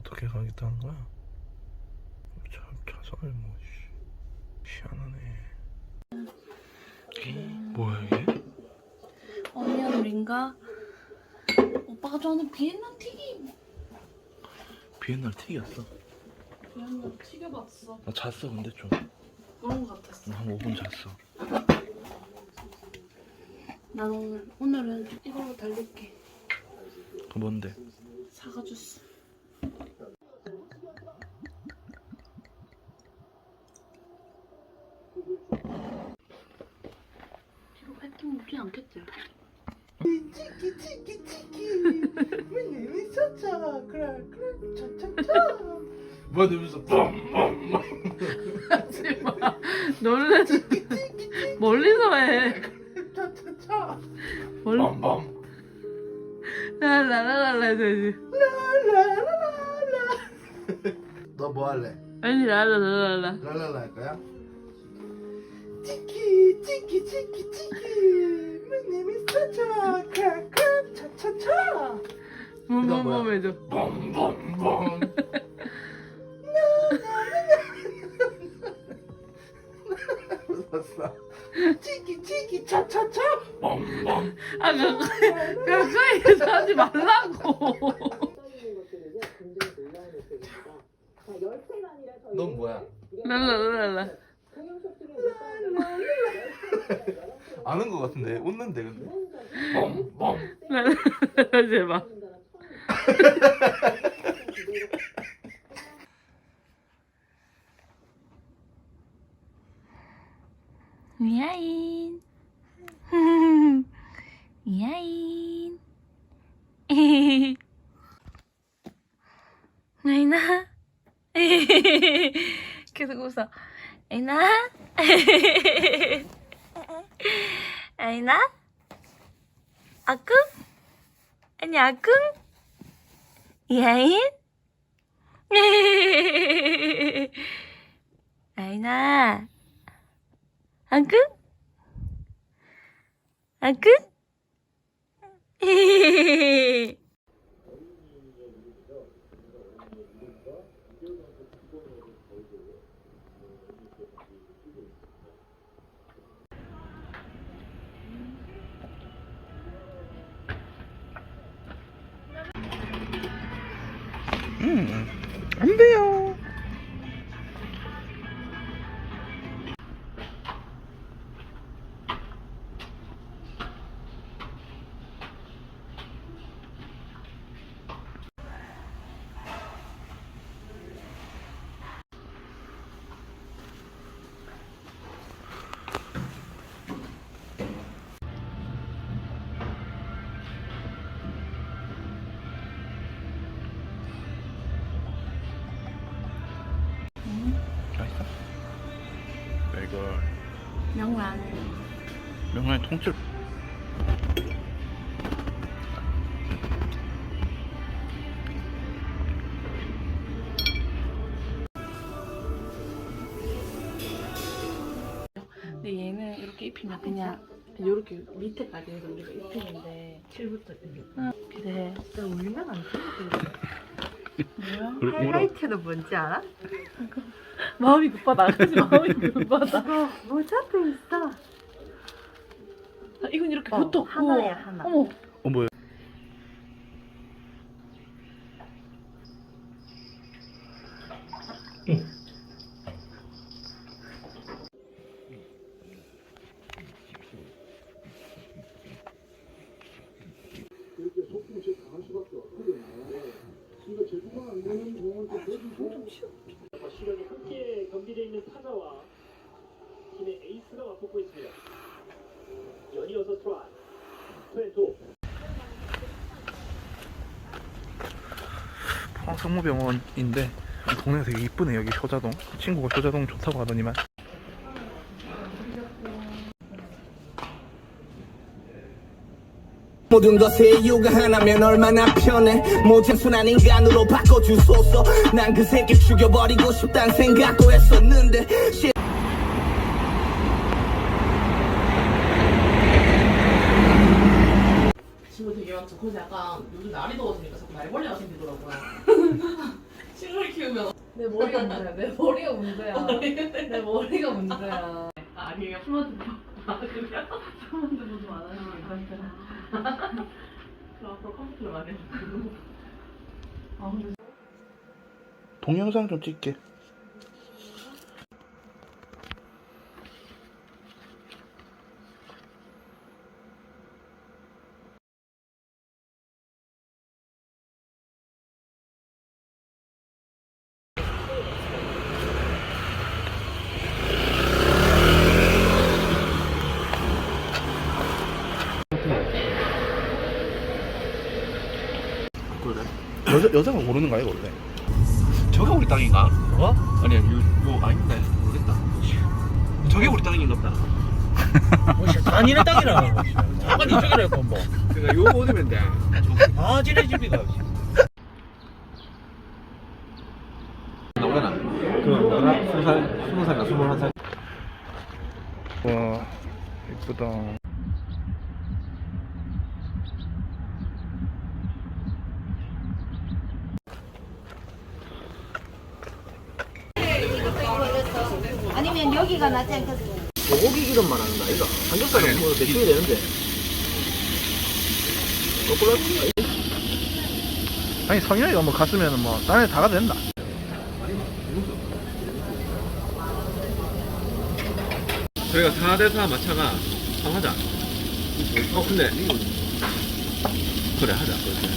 어떻게 가겠다는 거야? 차, 차선을 뭐 씨, 희한하네. 이 뭐야 이게? 어니언 링가? 오빠가 좋아하는 비엔나 튀김. 비엔날 튀겼어? 비엔나 튀겨봤어. 나 잤어 근데 좀. 그런 거 같았어. 한 5분 잤어. 난 오늘 오늘은 이걸로 달릴게. 그 뭔데? 사과 주스 않겠지? 치키 치키 치키 맨날 차차 그래 그래 차차차 뭐야 내면서 뻥! 하지마. 놀래지 멀리서 해. 차차차 멀리 뻥뻥 라라라라 해야지. 라라라라라. 너뭐 할래? 아니 라라라라라 랄랄라 할 거야? 치키 치키 치키 치키 뭐뭐뭐 해줘 뻥뻥뻥 웃었어 치키 치키 차차차 아 가까이 가까이서 하지 말라고. 넌 뭐야? 랄라랄라. 아는 거 같은데? 웃는데 근데? 랄라랄라 제발 미아인. 미아인. 나이나? 계속 웃어. 아이나? 아이나? 아꿍? 아니 아꿍 야인? 아이나. 아꿍 아 꿍안 돼요 이걸. 명란 명란의 통째로. 근데 얘는 이렇게 입히면 그냥 이렇게 밑에까지 해서 우리가 입히는데. 7부터 1. 응, 그래 나 울면 안 돼. 뭐야? 하이라이트는 뭔지 알아? 마음이 급하다 그치 마음이 급하다 이거 모자도 있어. 아, 이건 이렇게 어, 붙었고 하나야, 하나. 어머 어 뭐야 시간이 함께 경기되어 있는 타자와 팀의 에이스가 맞붙고 있습니다. 연이어서 트라이, 트웬토, 성모병원인데 동네가 되게 이쁘네 여기 효자동 친구가 효자동 좋다고 하더니만 모든 것에 이유가 하나면 얼마나 편해 모든 순한 인간으로 바꿔주소서 난 그 새끼 죽여버리고 싶단 생각도 했었는데. 친구. 그래서 약간 요즘 날이 더워지니까 자꾸 말벌레가 생기더라고요. 식물 키우면 내 머리가 문제야. 내 머리가 문제야. 내 머리가 문제야. 아니에요. 안 하시면 괜찮잖아. 그 동영상 좀 찍게. 그래? 여자 여자가 고르는 거야 원래? 저게 우리 땅인가? 어? 아니야, 요, 요 아닌데 모르겠다. 저게 우리 땅인가 보다. 다 니네 땅이라. 잠깐 이쪽이라 했건 뭐. 그러니까 요 어디면 돼. 아, 지네 집이가. 나오잖아. 그 뭐라 스무 살, 스무 살이나 스물한 살. 와 예쁘다. 아니면 여기가 낫지 않겠어? 소고기 기름 말하는 거 아이가? 삼겹살은 뭐 대충이 되는데. 거꾸로 할거 아니 성현이가 뭐 갔으면 뭐 딴에 다 가도 된다. 저희가 4대4 마차가 한번 하자. 어, 근데. 그래, 하자. 그래.